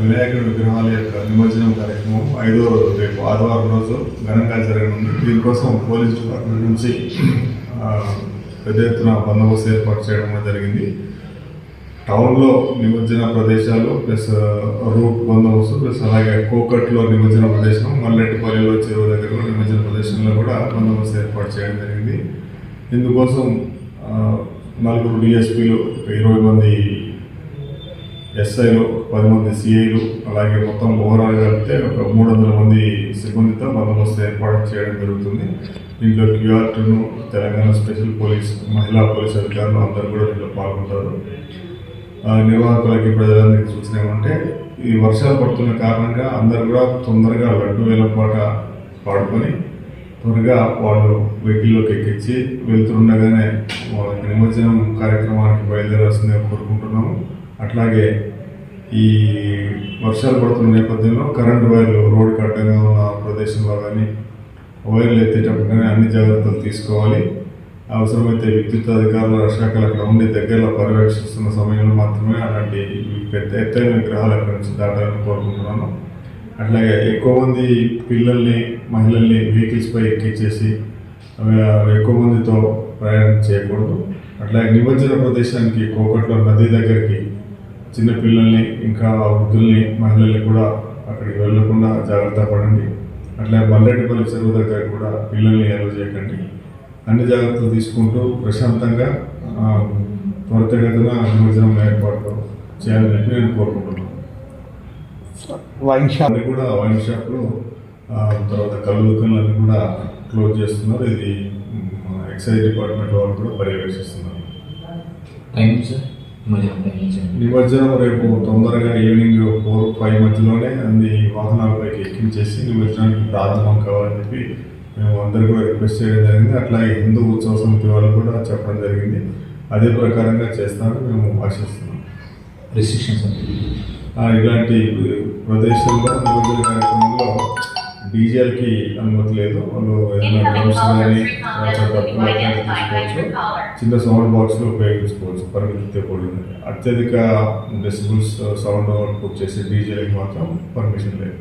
వినాయకుడు గ్రహాల యొక్క నిమజ్జనం కార్యక్రమం ఐదో రోజు రేపు ఆదివారం రోజు ఘనంగా జరగనుంది. దీనికోసం పోలీస్ డిపార్ట్మెంట్ నుంచి పెద్ద ఎత్తున బందోబస్తు ఏర్పాటు చేయడం జరిగింది. టౌన్లో నిమజ్జన ప్రదేశాలు ప్లస్ రూట్ బందోబస్తు ప్లస్ అలాగే కోకట్లో నిమజ్జన ప్రదేశం మల్లెట్టిపల్లిలో చెరువు దగ్గర నిమజ్జన ప్రదేశంలో కూడా బందోబస్తు ఏర్పాటు చేయడం జరిగింది. ఇందుకోసం నలుగురు డిఎస్పీలు ఇరవై మంది ఎస్ఐలు పది మంది సిఐలు అలాగే మొత్తం ఓవరాల్ కలిపితే ఒక మూడు వందల మంది సిబ్బందితో బందోబస్తు ఏర్పాటు చేయడం జరుగుతుంది. దీంట్లో క్యూఆర్టీను తెలంగాణ స్పెషల్ పోలీస్ మహిళా పోలీస్ అధికారులు అందరూ కూడా దీంట్లో పాల్గొంటారు. ఆ, నిర్వాహకులకి ప్రజలందరికీ సూచన ఏమంటే ఈ వర్షాలు పడుతున్న కారణంగా అందరు కూడా తొందరగా లడ్డు వేలపాట పాడుకొని త్వరగా వాళ్ళు వెహికల్లోకి ఎక్కించి వెళ్తుండగానే వాళ్ళ నిమజ్జనం కార్యక్రమానికి బయలుదేరాల్సిందిగా కోరుకుంటున్నాము. అట్లాగే ఈ వర్షాలు పడుతున్న నేపథ్యంలో కరెంటు వైర్లు రోడ్డు అడ్డంగా ఉన్న ప్రదేశంలో కానీ వైర్లు ఎత్తేటప్పుడు కానీ అన్ని జాగ్రత్తలు తీసుకోవాలి. అవసరమైతే విద్యుత్ అధికారుల శాఖలు అక్కడ ఉండి దగ్గరలో పర్యవేక్షిస్తున్న సమయంలో మాత్రమే అలాంటి పెద్ద ఎత్తైన విగ్రహాలు అక్కడి నుంచి దాటాలని కోరుకుంటున్నాను. అట్లాగే ఎక్కువ మంది పిల్లల్ని మహిళల్ని వెహికల్స్పై ఎక్కించేసి ఎక్కువ మందితో ప్రయాణం చేయకూడదు. అట్లాగే నిమజ్జన ప్రదేశానికి కోకట్లో నది దగ్గరికి చిన్న పిల్లల్ని ఇంకా వృద్ధుల్ని మహిళల్ని కూడా అక్కడికి వెళ్ళకుండా జాగ్రత్త పడండి. అట్లా మల్లెడ్డిపల్లి చెరువు దగ్గర కూడా పిల్లల్ని ఎలవ చేయకండి. అన్ని జాగ్రత్తలు తీసుకుంటూ ప్రశాంతంగా ఆ, త్వరితగతిన నిమజ్జనం ఏర్పాటు చేయాలని చెప్పి నేను కోరుకుంటున్నాను. వైన్ షాప్ కూడా వైన్ షాప్లు ఆ, తర్వాత కళ్ళు దుకాణాలను కూడా క్లోజ్ చేస్తున్నారు. ఇది ఎక్సైజ్ డిపార్ట్మెంట్ వాళ్ళు కూడా పర్యవేక్షిస్తున్నారు. నిమజ్జనం టైం సార్ నిమజ్జనం రేపు తొందరగా ఈవినింగ్ ఫోర్ ఫైవ్ మధ్యలోనే అన్ని వాహనాలపైకి ఎక్కించేసి నిమజ్జనానికి ప్రారంభం కావాలని చెప్పి మేము అందరూ కూడా రిక్వెస్ట్ చేయడం జరిగింది. అట్లాగే హిందూ ఉత్సవ సమితి వాళ్ళు కూడా చెప్పడం జరిగింది. అదే ప్రకారంగా చేస్తామని మేము ఆశిస్తున్నాం. రిస్ట్రిక్షన్స్ ఇలాంటి ప్రదేశంలో నిమజ్జన కార్యక్రమంలో డీజేలకి అనుమతి లేదు. వాళ్ళు ఏదైనా డ్రమ్స్ కానీ చిన్న సౌండ్ బాక్స్లో ఉపయోగించుకోవచ్చు. పరిమితితో కూడినది అత్యధిక డెసిబుల్స్ సౌండ్ అవుట్పుట్ చేసే డీజేలకి మాత్రం పర్మిషన్ లేదు.